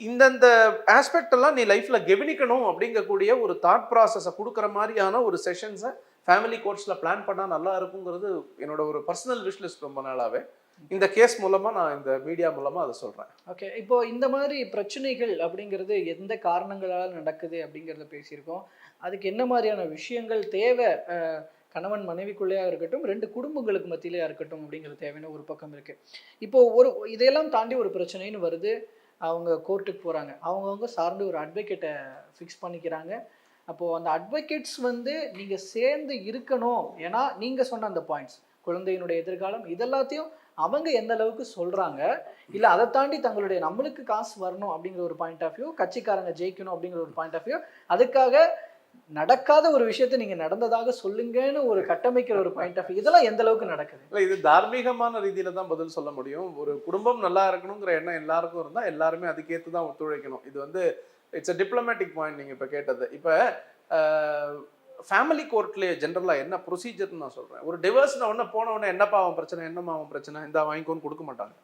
இந்தந்த ஆஸ்பெக்ட் எல்லாம் நீ லைஃப்பில் கவனிக்கணும் அப்படிங்கக்கூடிய ஒரு தாட் ப்ராசஸை கொடுக்குற மாதிரியான ஒரு செஷன்ஸை ஃபேமிலி கோர்ஸில் பிளான் பண்ணால் நல்லா இருக்குங்கிறது என்னோட ஒரு பர்சனல் விஷ் லிஸ்ட் ரொம்ப நாளாகவே இந்த கேஸ் மூலமா நான் இந்த மீடியா மூலமா அதை சொல்றேன். ஓகே இப்போ இந்த மாதிரி பிரச்சனைகள் அப்படிங்கிறது எந்த காரணங்களால் நடக்குது அப்படிங்கிறத பேசியிருக்கோம். அதுக்கு என்ன மாதிரியான விஷயங்கள் தேவை கணவன் மனைவிக்குள்ளேயா இருக்கட்டும் ரெண்டு குடும்பங்களுக்கு மத்தியிலேயா இருக்கட்டும் அப்படிங்கிறது தேவைன்னு ஒரு பக்கம் இருக்கு. இப்போ ஒரு இதையெல்லாம் தாண்டி ஒரு பிரச்சனைன்னு வருது. அவங்க கோர்ட்டுக்கு போறாங்க. அவங்கவுங்க சார்ந்து ஒரு அட்வொகேட்டை ஃபிக்ஸ் பண்ணிக்கிறாங்க. அப்போ அந்த அட்வொகேட்ஸ் வந்து நீங்க சேர்ந்து இருக்கணும். ஏன்னா நீங்க சொன்ன அந்த பாயிண்ட்ஸ் குழந்தையினுடைய எதிர்காலம் இதெல்லாத்தையும் அவங்க எந்த அளவுக்கு சொல்றாங்க? இல்ல அதை தாண்டி தங்களுடைய நம்மளுக்கு காசு வரணும் அப்படிங்கிற ஒரு பாயிண்ட் ஆஃப் வியூ கட்சிக்காரங்க ஜெயிக்கணும் அப்படிங்கிற ஒரு பாயிண்ட் ஆஃப் வியூ அதுக்காக நடக்காத ஒரு விஷயத்தை நீங்க நடந்ததாக சொல்லுங்கன்னு ஒரு கட்டமைக்கிற ஒரு பாயிண்ட் ஆஃப் இதெல்லாம் எந்த அளவுக்கு நடக்குது? இல்லை இது தார்மீகமான ரீதியில தான் பதில் சொல்ல முடியும். ஒரு குடும்பம் நல்லா இருக்கணுங்கிற எண்ணம் எல்லாருக்கும் இருந்தால் எல்லாருமே அதுக்கேற்று தான் ஒத்துழைக்கணும். இது வந்து இட்ஸ் அ டிப்ளமேட்டிக் பாயிண்ட் நீங்கள் இப்போ கேட்டது. இப்போ ஃபேமிலி கோர்ட்லேயே ஜென்ரலாக என்ன ப்ரொசீஜர்னு நான் சொல்கிறேன் ஒரு டிவர்ஸ்ன உடனே போன உடனே என்னப்பா அவன் பிரச்சனை என்னம்மா அவன் பிரச்சனை இந்த வாங்கிக்கோன்னு கொடுக்க மாட்டாங்க.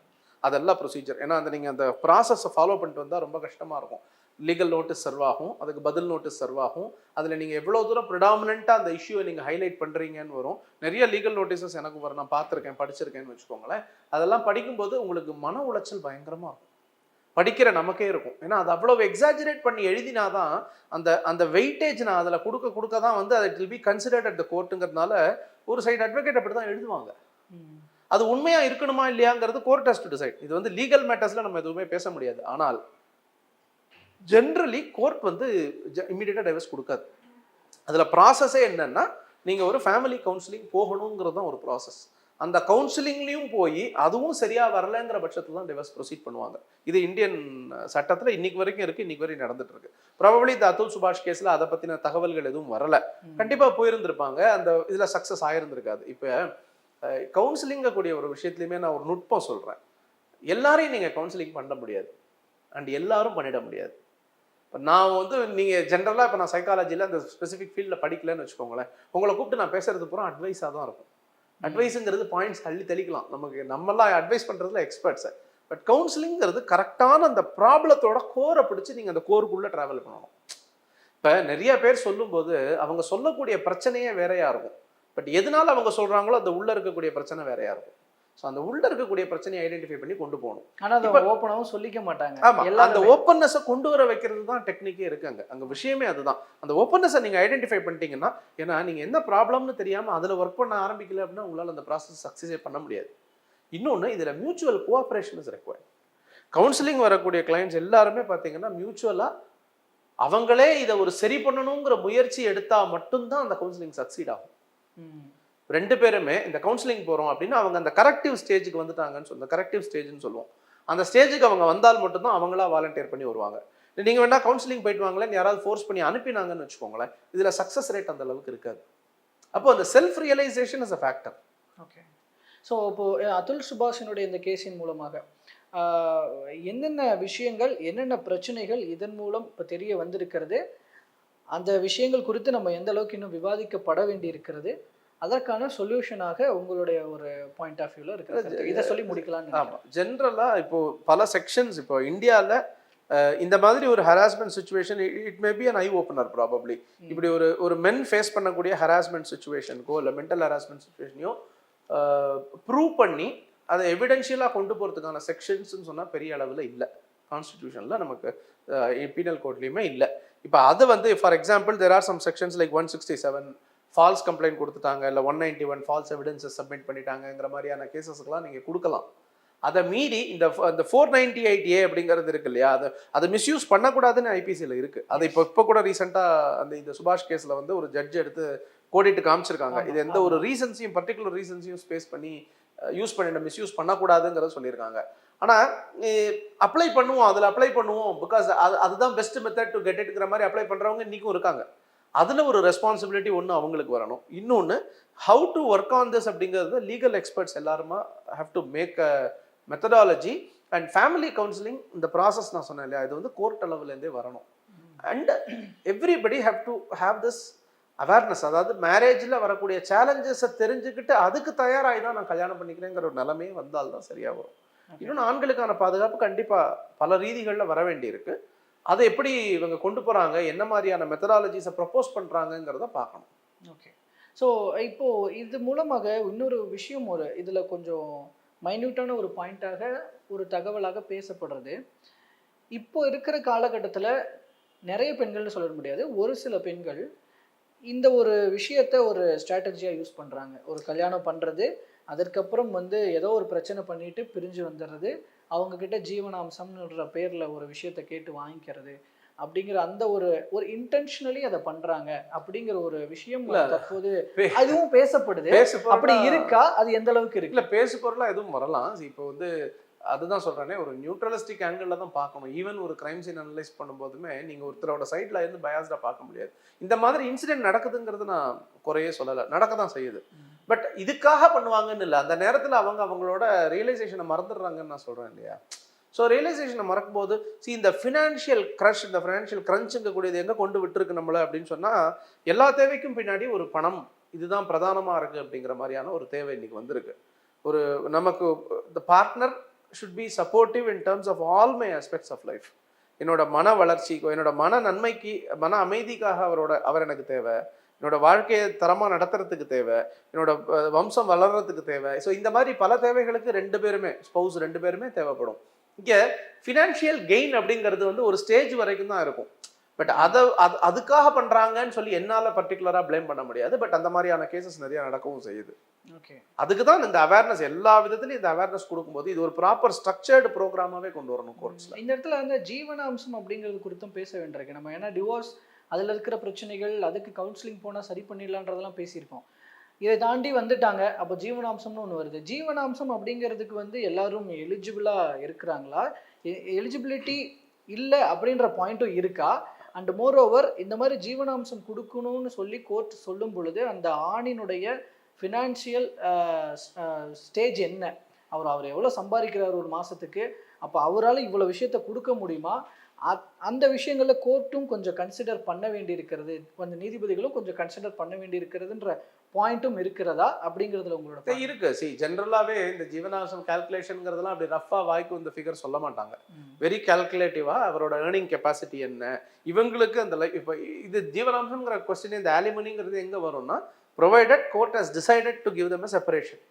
அதெல்லாம் ப்ரொசீஜர் ஏன்னா அந்த நீங்கள் அந்த ப்ராசஸை ஃபாலோ பண்ணிட்டு வந்தால் ரொம்ப கஷ்டமாக இருக்கும். லீகல் நோட்டீஸ் சர்வ் ஆகும். அதுக்கு பதில் நோட்டீஸ் சர்வ் ஆகும். அதில் நீங்கள் எவ்வளோ தூரம் ப்ரிடாமினண்ட்டாக அந்த இஷ்யூவை நீங்கள் ஹைலைட் பண்ணுறீங்கன்னு வரும். நிறைய லீகல் நோட்டீஸஸ் எனக்கு வரும். நான் பார்த்துருக்கேன் படிச்சிருக்கேன்னு வச்சுக்கோங்களேன். அதெல்லாம் படிக்கும்போது உங்களுக்கு மன உளைச்சல் பயங்கரமாக இருக்கும். படிக்கிற நமக்கே இருக்கும். ஏன்னா அது அவ்வளவு எக்ஸாஜரேட் பண்ணி எழுதினாதான் அந்த அந்த வெயிட்டேஜ் நான் அதில் கொடுக்க கொடுக்க தான் வந்து அது it will be considered at the கோர்ட்டுங்கிறதுனால ஒரு சைடு அட்வொகேட் அப்படி தான் எழுதுவாங்க அது உண்மையா இருக்கணுமா இல்லையாங்கிறது கோர்ட் டெஸ்ட் டிசைட் இது வந்து லீகல் மேட்டர்ஸ்ல நம்ம எதுவுமே பேச முடியாது. ஆனால் ஜென்ரலி கோர்ட் வந்து இம்மிடியட்டாக டைவர்ஸ் கொடுக்காது. அதில் ப்ராசஸே என்னன்னா நீங்கள் ஒரு ஃபேமிலி கவுன்சிலிங் போகணுங்கிறது தான் ஒரு ப்ராசஸ் அந்த கவுன்சிலிங்லேயும் போய் அதுவும் சரியாக வரலைங்கிற பட்சத்தில் தான் டிவர்ஸ் ப்ரொசீட் பண்ணுவாங்க. இது இந்தியன் சட்டத்தில் இன்னைக்கு வரைக்கும் இருக்குது இன்னைக்கு வரைக்கும் நடந்துட்டு இருக்கு. ப்ராபபிளி இந்த அதுல் சுபாஷ் கேஸில் அதை பற்றின தகவல்கள் எதுவும் வரல. கண்டிப்பாக போயிருந்திருப்பாங்க. அந்த இதில் சக்ஸஸ் ஆயிருந்திருக்காது. இப்போ கவுன்சிலிங்க கூடிய ஒரு விஷயத்துலையுமே நான் ஒரு நுட்பம் சொல்கிறேன் எல்லாரையும் நீங்கள் கவுன்சிலிங் பண்ண முடியாது. அண்ட் எல்லாரும் பண்ணிட முடியாது. இப்போ நான் வந்து நீங்கள் ஜென்ரலாக இப்போ நான் சைக்காலஜியில் அந்த ஸ்பெசிஃபிக் ஃபீல்டில் படிக்கலன்னு வச்சுக்கோங்களேன். உங்களை கூப்பிட்டு நான் பேசுறது பூரா அட்வைஸாக தான் இருக்கும். அட்வைஸுங்கிறது பாயிண்ட்ஸ் அள்ளி தெளிக்கலாம். நமக்கு நம்மலாம் அட்வைஸ் பண்ணுறதுல எக்ஸ்பர்ட்ஸு பட் கவுன்சிலிங்கிறது கரெக்டான அந்த ப்ராப்ளத்தோட கோரை பிடிச்சி நீங்கள் அந்த கோருக்குள்ளே ட்ராவல் பண்ணணும். இப்போ நிறைய பேர் சொல்லும்போது அவங்க சொல்லக்கூடிய பிரச்சனையே வேறையாக இருக்கும். பட் எதனால அவங்க சொல்கிறாங்களோ அந்த உள்ளே இருக்கக்கூடிய பிரச்சனை வேறையாக இருக்கும். ஸோ அந்த உள்ளே இருக்கக்கூடிய பிரச்சனையை ஐடென்டிஃபை பண்ணி கொண்டு போகணும். ஆனா அதை ஓப்பனாவும் சொல்லிக்க மாட்டாங்க. ஆமா அந்த. ஓப்பன்னஸை கொண்டு வர வைக்கிறது தான் டெக்னிக்கே இருக்கு அங்க அங்க விஷயமே அதுதான். அந்த ஓப்பன்னஸை நீங்க ஐடென்டிஃபை பண்ணிட்டீங்கன்னா ஏன்னா நீங்க என்ன ப்ராப்ளம்னு தெரியாம அதுல ஒர்க் பண்ண ஆரம்பிக்கல அப்படின்னா உங்களால அந்த ப்ராசஸ் சக்சஸே பண்ண முடியாது. இன்னொன்னு இதுல mutual cooperation is required counselling வரக்கூடிய கிளைண்ட்ஸ் எல்லாருமே பார்த்தீங்கன்னா மியூச்சுவலா அவங்களே இதை ஒரு சரி பண்ணணுங்கிற முயற்சி எடுத்தா மட்டும்தான் அந்த கவுன்சிலிங் சக்சீட் ஆகும். ரெண்டு பேருமே இந்த கவுன்சிலிங் போகிறோம் அப்படின்னா அவங்க அந்த கரெக்டிவ் ஸ்டேஜுக்கு வந்துட்டாங்கன்னு சொல்லுவோம். கரெக்டிவ் ஸ்டேஜ்னு சொல்லுவோம். அந்த ஸ்டேஜுக்கு அவங்க வந்தால் மட்டும்தான் அவங்களா வாலண்டியர் பண்ணி வருவாங்க. நீங்கள் வேணா கவுன்சிலிங் போயிட்டு வாங்களேன். யாராவது ஃபோர்ஸ் பண்ணி அனுப்பினாங்கன்னு வச்சுக்கோங்களேன். இதில் சக்ஸஸ் ரேட் அந்த அளவுக்கு இருக்காது. அப்போ அந்த self realisation is a factor okay so இப்போ அதுல் சுபாஷினுடைய இந்த கேஸின் மூலமாக என்னென்ன விஷயங்கள் என்னென்ன பிரச்சனைகள் இதன் மூலம் இப்போ தெரிய வந்திருக்கிறது? அந்த விஷயங்கள் குறித்து நம்ம எந்த அளவுக்கு இன்னும் விவாதிக்கப்பட வேண்டி இருக்கிறது அதற்கான சொல்யூஷனாக உங்களுடைய ஒரு பாயிண்ட் ஆஃப் வியூல இருக்கிறது இதை சொல்லி முடிக்கலாம்னு ஆமாம் ஜென்ரலாக இப்போ பல செக்ஷன்ஸ் இப்போ இந்தியாவில் இந்த மாதிரி ஒரு harassment situation it may be an eye opener probably இப்படி ஒரு ஒரு மென் ஃபேஸ் பண்ணக்கூடிய ஹராஸ்மெண்ட் சுச்சுவேஷனுக்கோ இல்லை மென்டல் ஹராஸ்மெண்ட் சுச்சுவேஷனையோ ப்ரூவ் பண்ணி அதை எவிடென்ஷியலாக கொண்டு போகிறதுக்கான செக்ஷன்ஸ்னு சொன்னால் பெரிய அளவில் இல்லை. கான்ஸ்டிடியூஷனில் நமக்கு பீனல் கோட்லேயுமே இல்லை. இப்போ அது வந்து for example there are some sections like one sixty seven false complaint கொடுத்துட்டாங்க இல்லை one ninety one false evidences submit பண்ணிட்டாங்கங்கிற மாதிரியான கேசஸ்க்கெலாம் நீங்கள் கொடுக்கலாம். அதை மீறி இந்த இந்த ஃபோர் நைன்டி எயிட் ஏ அப்படிங்கிறது இருக்கு இல்லையா? அதை அதை மிஸ்யூஸ் பண்ணக்கூடாதுன்னு ஐபிசியில் இருக்கு. அது இப்போ இப்போ கூட ரீசெண்டாக அந்த இந்த சுபாஷ் கேஸில் வந்து ஒரு ஜட்ஜ் எடுத்து கோடிட்டு காமிச்சிருக்காங்க. இது எந்த ஒரு ரீசன்ஸையும் பர்டிகுலர் ரீசன்ஸையும் ஸ்பேஸ் பண்ணி யூஸ் பண்ணிட மிஸ்யூஸ் பண்ணக்கூடாதுங்கிறத சொல்லியிருக்காங்க. ஆனால் அப்ளை பண்ணுவோம் அதில் அப்ளை பண்ணுவோம் பிகாஸ் அது அதுதான் பெஸ்ட் மெத்தட் டு கெட் இட்ங்கிற மாதிரி அப்ளை பண்ணுறவங்க இன்றைக்கும் இருக்காங்க. அதில் ஒரு ரெஸ்பான்சிபிலிட்டி ஒன்று அவங்களுக்கு வரணும். இன்னொன்று how to work on this அப்படிங்கிறது லீகல் எக்ஸ்பர்ட்ஸ் எல்லாருமா have to make a methodology and family counselling இந்த ப்ராசஸ் நான் சொன்னேன் இல்லையா? இது வந்து கோர்ட் அளவுலேருந்தே வரணும். And everybody have to have this awareness அதாவது மேரேஜில் வரக்கூடிய சேலஞ்சஸை தெரிஞ்சுக்கிட்டு அதுக்கு தயாராகி தான் நான் கல்யாணம் பண்ணிக்கிறேங்கிற ஒரு நிலைமையே வந்தால் தான் சரியாக வரும் இன்னொன்று ஆண்களுக்கான பாதுகாப்பு கண்டிப்பாக பல ரீதிகளில் வர வேண்டியிருக்கு. அதை எப்படி இவங்க கொண்டு போகிறாங்க என்ன மாதிரியான மெத்தடாலஜிஸை ப்ரப்போஸ் பண்ணுறாங்கங்கிறத பார்க்கணும். ஓகே ஸோ இப்போ இது மூலமாக இன்னொரு விஷயம் ஒரு இதில் கொஞ்சம் மைன்யூட்டான ஒரு பாயிண்ட்டாக ஒரு தகவலாக பேசப்படுறது. இப்போ இருக்கிற காலகட்டத்தில் நிறைய பெண்கள்னு சொல்ல முடியாது. ஒரு சில பெண்கள் இந்த ஒரு விஷயத்த ஒரு ஸ்ட்ராட்டஜியாக யூஸ் பண்ணுறாங்க ஒரு கல்யாணம் பண்ணுறது அதற்கப்புறம் வந்து ஏதோ ஒரு பிரச்சனை பண்ணிட்டு பிரிஞ்சு வந்துடுறது அவங்க கிட்ட ஜீவனாம்சம்ன்ற பேரில் ஒரு விஷயத்த கேட்டு வாங்கிக்கிறது அப்படிங்கிற அந்த ஒரு ஒரு இன்டென்ஷனலி அதை பண்றாங்க அப்படிங்கிற ஒரு விஷயம். தற்போது அதுவும் பேசப்படுது. பேசு அப்படி இருக்கா? அது எந்த அளவுக்கு இருக்கு? இல்ல பேசு பொருளா எதுவும் வரலாம். இப்போ வந்து அதுதான் சொல்றேனே ஒரு நியூட்ரலிஸ்டிக் ஆங்கிள் தான் பார்க்கணும். ஈவன் ஒரு கிரைம் சீன் அனலைஸ் பண்ணும்போதுமே நீங்க ஒருத்தரோட சைட்ல இருந்து பயாஸ்டா பார்க்க முடியாது. இந்த மாதிரி இன்சிடென்ட் நடக்குதுங்கிறது நான் குறையே சொல்லலை. நடக்க தான் செய்யுது பட் இதுக்காக பண்ணுவாங்கன்னு இல்லை. அந்த நேரத்தில் அவங்க அவங்களோட ரியலைசேஷனை மறந்துடுறாங்கன்னு நான் சொல்கிறேன் இல்லையா? ஸோ ரியலைசேஷனை மறக்கும்போது சி இந்த ஃபினான்ஷியல் க்ரஷ் இந்த ஃபினான்ஷியல் க்ரன்ச்சுங்கக்கூடியது எங்கே கொண்டு விட்டுருக்கு நம்மளை அப்படின்னு சொன்னால் எல்லா தேவைக்கும் பின்னாடி ஒரு பணம். இதுதான் பிரதானமாக இருக்குது அப்படிங்கிற மாதிரியான ஒரு தேவை இன்றைக்கி வந்திருக்கு. ஒரு நமக்கு the partner should be supportive in terms of all my aspects of life என்னோட மன வளர்ச்சிக்கோ என்னோட மன நன்மைக்கு மன அமைதிக்காக அவரோட அவர் எனக்கு தேவை. என்னோட வாழ்க்கையை தரமாக நடத்துறதுக்கு தேவை. என்னோட வம்சம் வளர்றதுக்கு தேவை. ஸோ இந்த மாதிரி பல தேவைகளுக்கு ரெண்டு பேருமே ஸ்பௌஸ் ரெண்டு பேருமே தேவைப்படும். இங்கே ஃபினான்ஷியல் கெயின் அப்படிங்கிறது வந்து ஒரு ஸ்டேஜ் வரைக்கும் தான் இருக்கும். பட் அதை அது அதுக்காக பண்றாங்கன்னு சொல்லி என்னால பர்டிகுலரா ப்ளேம் பண்ண முடியாது. பட் அந்த மாதிரியான கேசஸ் நிறைய நடக்கவும் செய்யுது. ஓகே அதுக்கு தான் இந்த அவேர்னஸ் எல்லா விதத்துலையும் இந்த அவேர்னஸ் கொடுக்கும்போது இது ஒரு ப்ராப்பர் ஸ்ட்ரக்சர்டு ப்ரோக்ராமாவே கொண்டு வரணும் கோர்ட்ஸ்ல இந்த இடத்துல வந்து ஜீவனாம்சம் அப்படிங்கிறது குறித்தும் பேச வேண்டியிருக்கு. நம்ம ஏன்னா டிவோர்ஸ் அதில் இருக்கிற பிரச்சனைகள் அதுக்கு கவுன்சிலிங் போனால் சரி பண்ணிடலான்றதெல்லாம் பேசியிருக்கோம். இதை தாண்டி வந்துட்டாங்க. அப்போ ஜீவனாம்சம்னு ஒன்று வருது. ஜீவனாம்சம் அப்படிங்கிறதுக்கு வந்து எல்லாரும் எலிஜிபிளாக இருக்கிறாங்களா? எலிஜிபிலிட்டி இல்லை அப்படின்ற பாயிண்ட்டும் இருக்கா? அண்ட் மோர் ஓவர் இந்த மாதிரி ஜீவனாம்சம் கொடுக்கணும்னு சொல்லி கோர்ட் சொல்லும் பொழுது அந்த ஆணினுடைய ஃபினான்ஷியல் ஸ்டேஜ் என்ன? அவர் அவர் எவ்வளோ சம்பாதிக்கிறார் ஒரு மாதத்துக்கு அப்போ அவரால் இவ்வளோ விஷயத்த கொடுக்க முடியுமா? அந்த விஷயங்களில் கோர்ட்டும் கொஞ்சம் கன்சிடர் பண்ண வேண்டியிருக்கிறது கொஞ்சம் நீதிபதிகளும் கொஞ்சம் கன்சிடர் பண்ண வேண்டியிருக்கிறதுன்ற பாயிண்ட்டும் இருக்கிறதா அப்படிங்கிறதுல உங்களோட இருக்கு. சி ஜென்ரலாவே இந்த ஜீவனாசம் கால்குலேஷன்ங்கிறதெல்லாம் அப்படி ரஃபா வாய்க்கு இந்த ஃபிகர் சொல்ல மாட்டாங்க. வெரி கால்குலேட்டிவா அவரோட ஏர்னிங் கெப்பாசிட்டி என்ன? இவங்களுக்கு அந்த லைஃப் இப்போ இது ஜீவனாம்சம்ங்கிற கொஸ்டின் இந்த ஆலிமனிங்கிறது எங்க வரும்னா provided court has decided to give them separation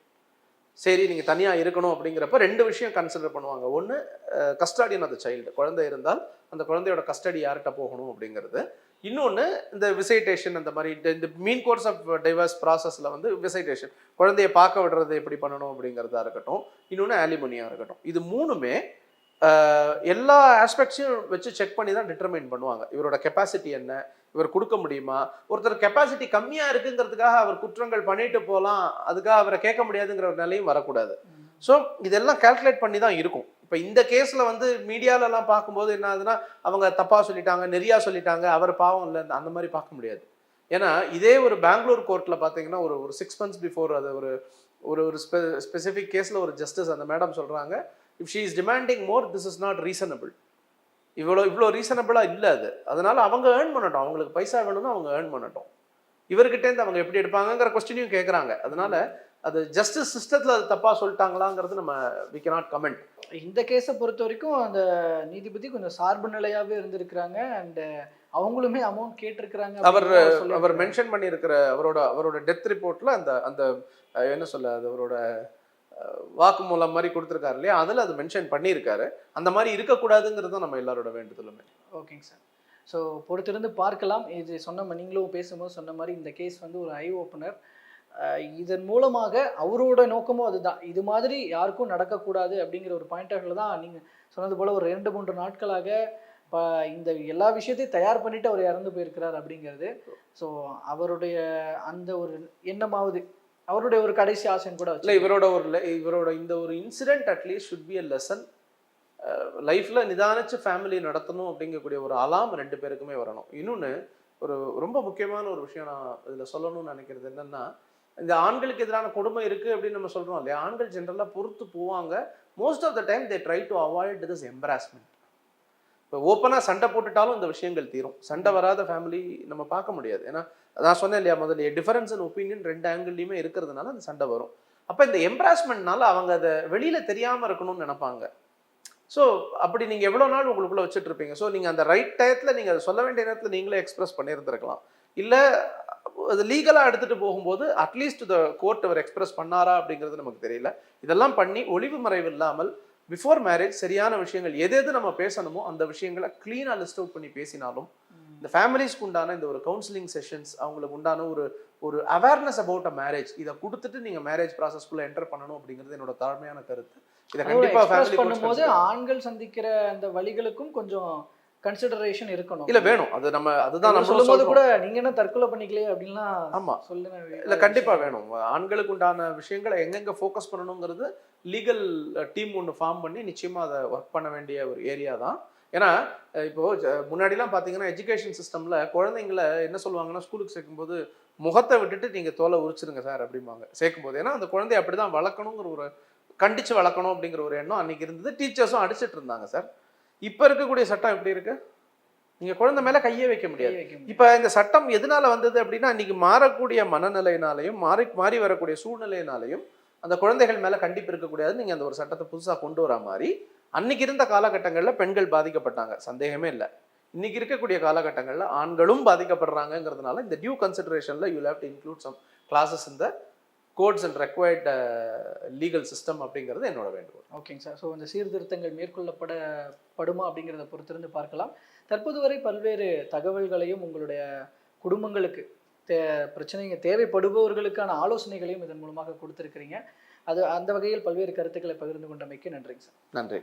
சரி நீங்கள் தனியாக இருக்கணும் அப்படிங்கிறப்ப ரெண்டு விஷயம் கன்சிடர் பண்ணுவாங்க. ஒன்று கஸ்டாடியன் ஆஃப் த சைல்டு குழந்தை இருந்தால் அந்த குழந்தையோட கஸ்டடி யார்கிட்ட போகணும் அப்படிங்கிறது. இன்னொன்று இந்த விசைட்டேஷன் அந்த மாதிரி இந்த- இந்த மீன் கோர்ஸ் ஆஃப் டைவர்ஸ் ப்ராசஸில் வந்து விசைட்டேஷன் குழந்தைய பார்க்க விடுறது எப்படி பண்ணணும் அப்படிங்கிறதா இருக்கட்டும். இன்னொன்று ஆலிமோனியாக இருக்கட்டும். இது மூணுமே எல்லா ஆஸ்பெக்ட்ஸையும் வச்சு செக் பண்ணி தான் டிட்டர்மைன் பண்ணுவாங்க. இவரோட கெப்பாசிட்டி என்ன? இவர் கொடுக்க முடியுமா? ஒருத்தர் கெப்பாசிட்டி கம்மியாக இருக்குங்கிறதுக்காக அவர் குற்றங்கள் பண்ணிட்டு போகலாம் அதுக்காக அவரை கேட்க முடியாதுங்கிற ஒரு நிலையும் வரக்கூடாது. ஸோ இதெல்லாம் கால்குலேட் பண்ணி தான் இருக்கும். இப்போ இந்த கேஸில் வந்து மீடியாலலாம் பார்க்கும்போது என்ன ஆகுதுன்னா அவங்க தப்பாக சொல்லிட்டாங்க நெறியா சொல்லிட்டாங்க அவர் பாவம் இல்லை அந்த மாதிரி பார்க்க முடியாது. ஏன்னா இதே ஒரு பெங்களூர் கோர்ட்டில் பார்த்தீங்கன்னா ஒரு ஒரு சிக்ஸ் மந்த்ஸ் பிஃபோர் அது ஒரு ஒரு ஒரு ஸ்பெ ஸ்பெசிஃபிக் கேஸில் ஒரு ஜஸ்டிஸ் அந்த மேடம் சொல்கிறாங்க if she is demanding more this is not reasonable இவ்வளோ இவ்வளோ ரீசனபிளாக இல்லை அது. அதனால அவங்க ஏர்ன் பண்ணட்டும். அவங்களுக்கு பைசா வேணும்னா அவங்க ஏர்ன் பண்ணட்டும். இவர்கிட்டேருந்து அவங்க எப்படி எடுப்பாங்கங்கிற கொஸ்டினையும் கேட்குறாங்க அதனால அது ஜஸ்டிஸ் சிஸ்டத்தில் அது தப்பாக சொல்லிட்டாங்களாங்கிறது நம்ம வி cannot கமெண்ட் இந்த கேஸை பொறுத்த வரைக்கும் அந்த நீதிபதி கொஞ்சம் சார்பு நிலையாவே இருந்திருக்கிறாங்க. அண்ட் அவங்களுமே அமௌண்ட் கேட்டிருக்கிறாங்க அவர் அவர். மென்ஷன் பண்ணியிருக்கிற அவரோட அவரோட டெத் ரிப்போர்ட்ல அந்த அந்த என்ன சொல்ல அது அவரோட வாக்குமூலம் மாதிரி கொடுத்துருக்காரு இல்லையா? அதில் அது மென்ஷன் பண்ணியிருக்காரு. அந்த மாதிரி இருக்கக்கூடாதுங்கிறது தான் நம்ம எல்லாரோட வேண்டுதலுமே. ஓகேங்க சார். ஸோ பொறுத்திருந்து பார்க்கலாம். இது சொன்ன நீங்களும் பேசும்போது சொன்ன மாதிரி இந்த கேஸ் வந்து ஒரு ஐ ஓப்பனர் இதன் மூலமாக அவரோட நோக்கமும் அதுதான். இது மாதிரி யாருக்கும் நடக்கக்கூடாது அப்படிங்கிற ஒரு பாயிண்ட் ஆஃப்ல தான் நீங்கள் சொன்னது போல் ஒரு ரெண்டு மூன்று நாட்களாக இப்போ இந்த எல்லா விஷயத்தையும் தயார் பண்ணிட்டு அவர் இறந்து போயிருக்கிறார் அப்படிங்கிறது. ஸோ அவருடைய அந்த ஒரு எண்ணமாவது அவருடைய ஒரு கடைசி ஆசைன்னு கூட இல்லை இவரோட ஒரு இவரோட இந்த ஒரு incident at least should be a lesson லைஃப்ல நிதானிச்சு ஃபேமிலி நடத்தணும் அப்படிங்கக்கூடிய ஒரு அலாம் ரெண்டு பேருக்குமே வரணும். இன்னொன்று ஒரு ரொம்ப முக்கியமான ஒரு விஷயம் நான் இதில் சொல்லணும்னு நினைக்கிறது என்னன்னா இந்த ஆண்களுக்கு எதிரான கொடுமை இருக்கு அப்படின்னு நம்ம சொல்றோம் இல்லையா? ஆண்கள் ஜென்ரலாக பொறுத்து போவாங்க. Most of the time they try to avoid this embarrassment இப்போ ஓப்பனாக சண்டை போட்டுட்டாலும் இந்த விஷயங்கள் தீரும். சண்டை வராத ஃபேமிலி நம்ம பார்க்க முடியாது. ஏன்னா நான் சொன்னேன் இல்லையா முதல்ல டிஃபரன்ஸ் அண்ட் ஒப்பீனியன் ரெண்டு ஆங்கிள்லையுமே இருக்கிறதுனால அந்த சண்டை வரும். அப்போ இந்த எம்ப்ராஸ்மெண்ட்னால அவங்க அதை வெளியில தெரியாம இருக்கணும்னு நினைப்பாங்க. ஸோ அப்படி நீங்க எவ்வளவு நாள் உங்களுக்குள்ள வச்சுட்டு இருப்பீங்க? ஸோ நீங்க அந்த ரைட் டயத்துல நீங்க அதை சொல்ல வேண்டிய நேரத்துல நீங்களே எக்ஸ்பிரஸ் பண்ணியிருந்திருக்கலாம். இல்ல அது லீகலா எடுத்துட்டு போகும்போது அட்லீஸ்ட் த கோர்ட் அவர் எக்ஸ்பிரஸ் பண்ணாரா அப்படிங்கிறது நமக்கு தெரியல. இதெல்லாம் பண்ணி ஒளிவு மறைவு இல்லாமல் பிஃபோர் மேரேஜ் சரியான விஷயங்கள் எது எது நம்ம பேசணுமோ அந்த விஷயங்களை க்ளீனாக லிஸ்ட் அவுட் பண்ணி பேசினாலும் இந்த ஃபேமிலிஸ்க்கு உண்டான இந்த ஒரு கவுன்சிலிங் செஷன்ஸ் அவங்களுக்கு உண்டான ஒரு ஒரு அவேர்னஸ் அபவுட் அ மேரேஜ் இதை கொடுத்துட்டு நீங்க மேரேஜ் ப்ராசஸ்க்குள்ள என்டர் பண்ணணும் அப்படிங்கிறது என்னோட தாழ்மையான கருத்து. இதை கண்டிப்பா எக்ஸ்பிரஸ் ஃபேமிலி பண்ணும்போது ஆண்கள் சந்திக்கிற அந்த வழிகளுக்கும் கொஞ்சம் கன்சிடரேஷன் இருக்கணும். இல்ல வேணும். அது நம்ம அதுதான் நம்ம சொல்லும்போது கூட நீங்க என்ன தற்கொலை பண்ணிக்கலையே அப்படின்லாம் ஆமா. சொல்லுங்க இல்ல கண்டிப்பா வேணும். ஆண்களுக்கு உண்டான விஷயங்களை எங்கெங்க ஃபோக்கஸ் பண்ணணுங்கிறது லீகல் டீம் ஒன்று ஃபார்ம் பண்ணி நிச்சயமா அதை ஒர்க் பண்ண வேண்டிய ஒரு ஏரியா தான். ஏன்னா இப்போ முன்னாடிலாம் பார்த்தீங்கன்னா எஜுகேஷன் சிஸ்டம்ல குழந்தைங்கள என்ன சொல்லுவாங்கன்னா ஸ்கூலுக்கு சேர்க்கும்போது முகத்தை விட்டுட்டு நீங்க தோலை உரிச்சிருங்க சார் அப்படிம்பாங்க. சேர்க்கும்போது. ஏன்னா அந்த குழந்தைய அப்படிதான் வளர்க்கணுங்கிற ஒரு கண்டிச்சு வளர்க்கணும் அப்படிங்கிற ஒரு எண்ணம் அன்னைக்கு இருந்தது. டீச்சர்ஸும் அடிச்சிட்டு இருந்தாங்க சார் இப்போ இருக்கக்கூடிய சட்டம் எப்படி இருக்கு? நீங்க குழந்தை மேல கையே வைக்க முடியாது. இப்ப இந்த சட்டம் எதனால வந்தது அப்படின்னா இன்னைக்கு மாறக்கூடிய மனநிலையினாலையும் மாறி மாறி வரக்கூடிய சூழ்நிலையினாலையும் அந்த குழந்தைகள் மேல கண்டிப்பு இருக்கக்கூடாது நீங்க அந்த ஒரு சட்டத்தை புதுசா கொண்டு வர மாதிரி அன்னைக்கு இருந்த காலகட்டங்கள்ல பெண்கள் பாதிக்கப்பட்டாங்க. சந்தேகமே இல்லை. இன்னைக்கு இருக்கக்கூடிய காலகட்டங்கள்ல ஆண்களும் பாதிக்கப்படுறாங்கங்கிறதுனால இந்த due கன்சிடரேஷன்ல you have to include some classes இந்த codes and required legal system அப்படிங்கிறது என்னோட வேண்டுகோள். ஓகேங்க சார். ஸோ இந்த சீர்திருத்தங்கள் மேற்கொள்ளப்பட படுமா அப்படிங்கிறத பொறுத்திருந்து பார்க்கலாம். தற்போது வரை பல்வேறு தகவல்களையும் உங்களுடைய குடும்பங்களுக்கு தே பிரச்சனைங்க தேவைப்படுபவர்களுக்கான ஆலோசனைகளையும் இதன் மூலமாக கொடுத்துருக்கிறீங்க. அது அந்த வகையில் பல்வேறு கருத்துக்களை பகிர்ந்து கொண்டமைக்கு நன்றிங்க சார். நன்றி.